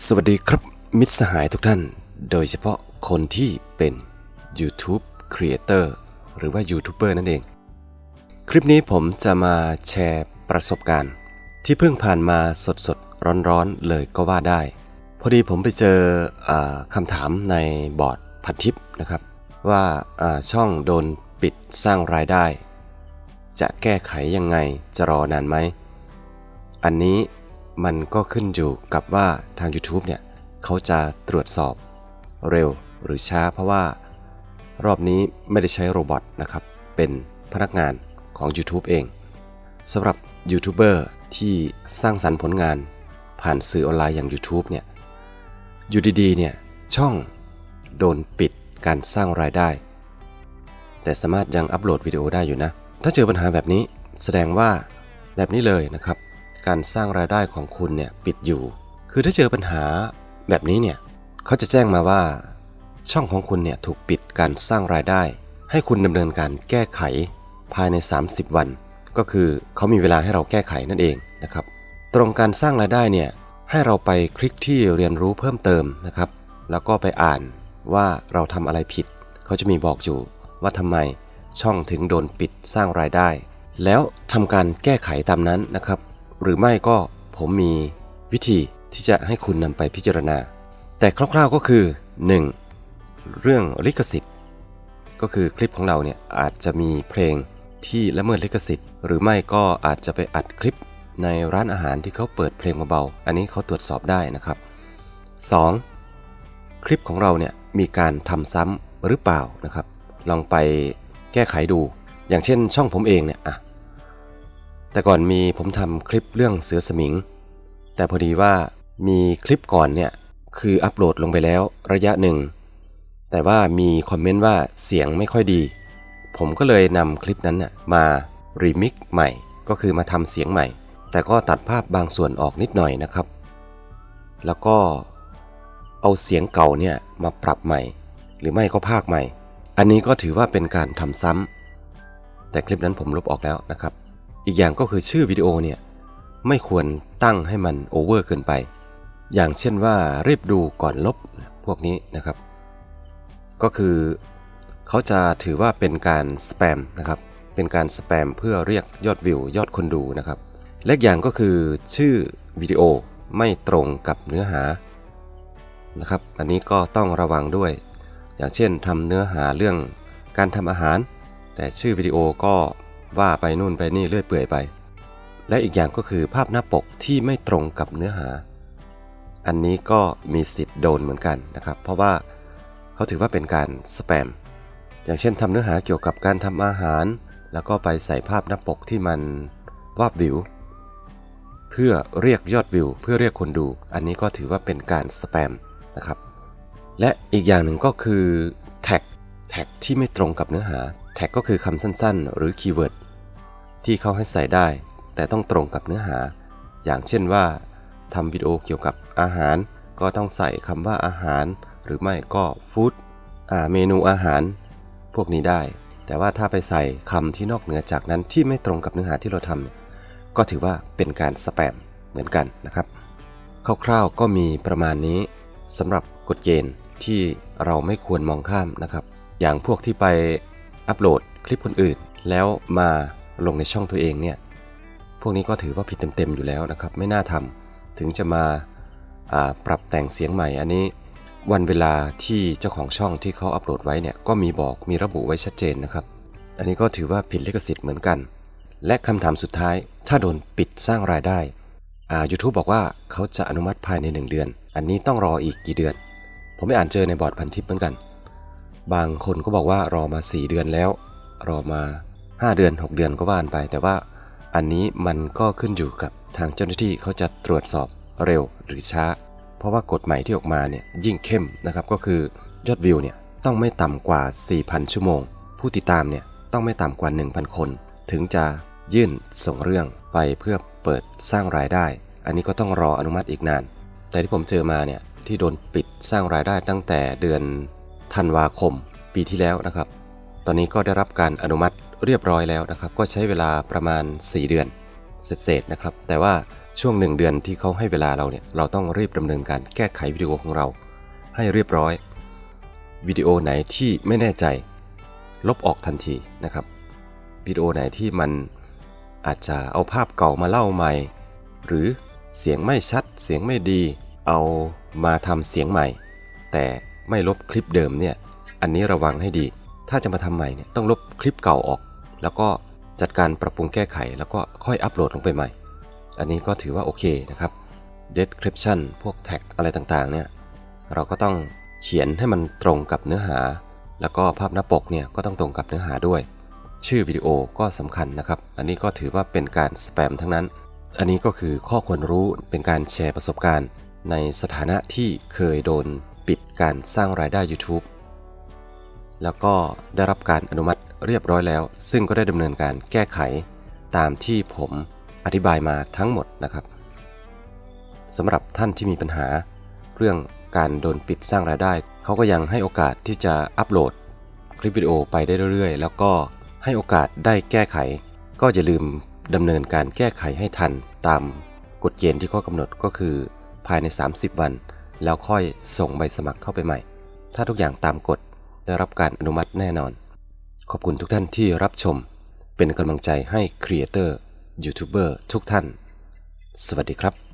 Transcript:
สวัสดีครับมิตรสหายทุกท่าน โดยเฉพาะคนที่เป็น YouTube Creator หรือว่ายูทูบเบอร์นั่นเอง คลิปนี้ผมจะมาแชร์ประสบการณ์ ที่เพิ่งผ่านมาสดๆร้อนๆเลยก็ว่าได้ พอดีผมไปเจออคำถามในบอร์ดพันทิปนะครับ ว่าช่องโดนปิดสร้างรายได้ จะแก้ไขยังไงจะรอนานไหม อันนี้ มันก็ขึ้นอยู่กับว่าทาง YouTube เนี่ยเขาจะตรวจสอบเร็วหรือช้าเพราะว่า รอบนี้ไม่ได้ใช้โรบอทนะครับ เป็นพนักงานของ YouTube เองสำหรับยูทูบเบอร์ที่สร้างสรรค์ผลงานผ่านสื่อออนไลน์อย่าง YouTube เนี่ยอยู่ดีๆเนี่ยช่องโดนปิดการสร้างรายได้ แต่สามารถยังอัปโหลดวิดีโอได้อยู่นะ ถ้าเจอปัญหาแบบนี้แสดงว่าแบบนี้เลยนะครับ การสร้างรายได้ของคุณเนี่ยปิดอยู่ คือถ้าเจอปัญหาแบบนี้เนี่ยเขาจะแจ้งมาว่า ช่องของคุณเนี่ยถูกปิดการสร้างรายได้ ให้คุณดำเนินการแก้ไขภายใน 30 วัน ก็คือเขามีเวลาให้เราแก้ไขนั่นเองนะครับ ตรงการสร้างรายได้เนี่ยให้เราไปคลิกที่เรียนรู้เพิ่มเติมนะครับ แล้วก็ไปอ่านว่าเราทำอะไรผิด เขาจะมีบอกอยู่ว่าทำไมช่องถึงโดนปิดสร้างรายได้ แล้วทำการแก้ไขตามนั้นนะครับ หรือไม่ก็ผมมีวิธีที่จะให้คุณนำไปพิจารณา แต่คร่าวๆก็คือ 1. เรื่องลิขสิทธิ์ ก็คือคลิปของเราเนี่ยอาจจะมีเพลงที่ละเมิดลิขสิทธิ์ หรือไม่ก็อาจจะไปอัดคลิปในร้านอาหารที่เขาเปิดเพลงเบาๆอันนี้เขาตรวจสอบได้นะครับ 2. คลิปของเราเนี่ยมีการทำซ้ำหรือเปล่านะครับ ลองไปแก้ไขดู อย่างเช่นช่องผมเองเนี่ยอะ แต่ก่อนมีผมทำคลิปเรื่องเสือสมิง แต่พอดีว่ามีคลิปก่อนเนี่ยคืออัปโหลดลงไปแล้วระยะหนึ่ง แต่ว่ามีคอมเมนต์ว่าเสียงไม่ค่อยดี ผมก็เลยนำคลิปนั้นน่ะมารีมิกใหม่ ก็คือมาทำเสียงใหม่ แต่ก็ตัดภาพบางส่วนออกนิดหน่อยนะครับ แล้วก็เอาเสียงเก่าเนี่ยมาปรับใหม่ หรือไม่ก็ภาคใหม่ อันนี้ก็ถือว่าเป็นการทำซ้ำแต่คลิปนั้นผมลบออกแล้วนะครับ อีกอย่างก็คือชื่อวิดีโอเนี่ยไม่ควรตั้งให้มันโอเวอร์เกินไป อย่างเช่นว่ารีบดูก่อนลบพวกนี้นะครับ ก็คือเขาจะถือว่าเป็นการสแปมนะครับ เป็นการสแปมเพื่อเรียกยอดวิวยอดคนดูนะครับ และอีกอย่างก็คือชื่อวิดีโอไม่ตรงกับเนื้อหานะครับ อันนี้ก็ต้องระวังด้วย อย่างเช่นทำเนื้อหาเรื่องการทำอาหาร แต่ชื่อวิดีโอก็ ว่าไปนู่นไปนี่เรื่อยเปื่อยไป และอีกอย่างก็คือภาพหน้าปกที่ไม่ตรงกับเนื้อหา อันนี้ก็มีสิทธิ์โดนเหมือนกันนะครับ เพราะว่าเขาถือว่าเป็นการสแปม อย่างเช่นทำเนื้อหาเกี่ยวกับการทำอาหาร แล้วก็ไปใส่ภาพหน้าปกที่มันวาบวิว เพื่อเรียกยอดวิว เพื่อเรียกคนดู อันนี้ก็ถือว่าเป็นการสแปมนะครับ และอีกอย่างหนึ่งก็คือแท็กแท็กที่ไม่ตรงกับเนื้อหา แท็กก็คือคำสั้นๆ หรือคีย์เวิร์ด ที่เขาให้ใส่ได้ แต่ต้องตรงกับเนื้อหา อย่างเช่นว่าทำวิดีโอเกี่ยวกับอาหาร ก็ต้องใส่คำว่าอาหาร หรือไม่ก็ฟู้ดเมนูอาหาร พวกนี้ได้ แต่ว่าถ้าไปใส่คำที่นอกเหนือจากนั้นที่ไม่ตรงกับเนื้อหาที่เราทำก็ถือว่าเป็นการสแปมเหมือนกันนะครับคร่าวๆก็มีประมาณนี้สำหรับกฎเกณฑ์ที่เราไม่ควรมองข้ามนะครับ อย่างพวกที่ไปอัปโหลดคลิปคนอื่น แล้วมา ลงในช่องตัวเองเนี่ย พวกนี้ก็ถือว่าผิดเต็มๆอยู่แล้วนะครับ ไม่น่าทำถึงจะมาาปรับแต่งเสียงใหม่อันนี้ วันเวลาที่เจ้าของช่องที่เขาอัปโหลดไว้เนี่ยก็มีบอกมีระบุไว้ชัดเจนนะครับ อันนี้ก็ถือว่าผิดลิขสิทธิ์เหมือนกัน และคำถามสุดท้าย ถ้าโดนปิดสร้างรายได้อ่า YouTube บอกว่าเขาจะอนุมัติภายใน 1 เดือน อันนี้ต้องรออีกกี่เดือน ผมไม่อ่านเจอในบอร์ดพันทิปเหมือนกัน บางคนก็บอกว่ารอมา 4 เดือนแล้ว รอมา 5 เดือน 6 เดือนก็ว่านไป แต่ว่าอันนี้มันก็ขึ้นอยู่กับทางเจ้าหน้าที่เขาจะตรวจสอบเร็วหรือช้า เพราะว่ากฎใหม่ที่ออกมาเนี่ยยิ่งเข้มนะครับก็คือยอดวิวเนี่ยต้องไม่ต่ำกว่า 4,000 ชั่วโมง ผู้ติดตามเนี่ยต้องไม่ต่ำกว่า 1,000 คน ถึงจะยื่นส่งเรื่องไปเพื่อเปิดสร้างรายได้ อันนี้ก็ต้องรออนุมัติอีกนาน แต่ที่ผมเจอมาเนี่ยที่โดนปิดสร้างรายได้ตั้งแต่เดือนธันวาคมปีที่แล้วนะครับ ตอนนี้ก็ได้รับการอนุมัติ เรียบร้อยแล้วนะครับ ก็ใช้เวลาประมาณ 4 เดือนเศษๆนะครับ แต่ว่าช่วงหนึ่งเดือนที่เขาให้เวลาเราเนี่ย เราต้องรีบดำเนินการแก้ไขวิดีโอของเรา ให้เรียบร้อย วิดีโอไหนที่ไม่แน่ใจ ลบออกทันทีนะครับ วิดีโอไหนที่มันอาจจะเอาภาพเก่ามาเล่าใหม่ หรือเสียงไม่ชัด เสียงไม่ดี เอามาทำเสียงใหม่ แต่ไม่ลบคลิปเดิมเนี่ย อันนี้ระวังให้ดี ถ้าจะมาทำใหม่เนี่ยต้องลบคลิปเก่าออก แล้วก็จัดการปรับปรุงแก้ไข แล้วก็ค่อยอัปโหลดลงไปใหม่ อันนี้ก็ถือว่าโอเคนะครับ description พวกแท็กอะไรต่างๆเนี่ยเราก็ต้องเขียนให้มันตรงกับเนื้อหา แล้วก็ภาพหน้าปกเนี่ยก็ต้องตรงกับเนื้อหาด้วย ชื่อวิดีโอก็สำคัญนะครับ อันนี้ก็ถือว่าเป็นการสแปมทั้งนั้น อันนี้ก็คือข้อควรรู้เป็นการแชร์ประสบการณ์ ในสถานะที่เคยโดนปิดการสร้างรายได้ YouTube แล้วก็ได้รับการอนุมัติ เรียบร้อยแล้ว ซึ่งก็ได้ดำเนินการแก้ไขตามที่ผมอธิบายมาทั้งหมดนะครับสำหรับท่านที่มีปัญหา เรื่องการโดนปิดสร้างรายได้ เขาก็ยังให้โอกาสที่จะอัปโหลดคลิปวิดีโอไปได้เรื่อยๆ แล้วก็ให้โอกาสได้แก้ไข ก็อย่าลืมดำเนินการแก้ไขให้ทันตามกฎเกณฑ์ที่ข้อกำหนดก็คือภายใน 30 วัน แล้วค่อยส่งใบสมัครเข้าไปใหม่ ถ้าทุกอย่างตามกฎได้รับการอนุมัติแน่นอน ขอบคุณทุกท่านที่รับชม เป็นกำลังใจให้ครีเอเตอร์ยูทูบเบอร์ทุกท่าน สวัสดีครับ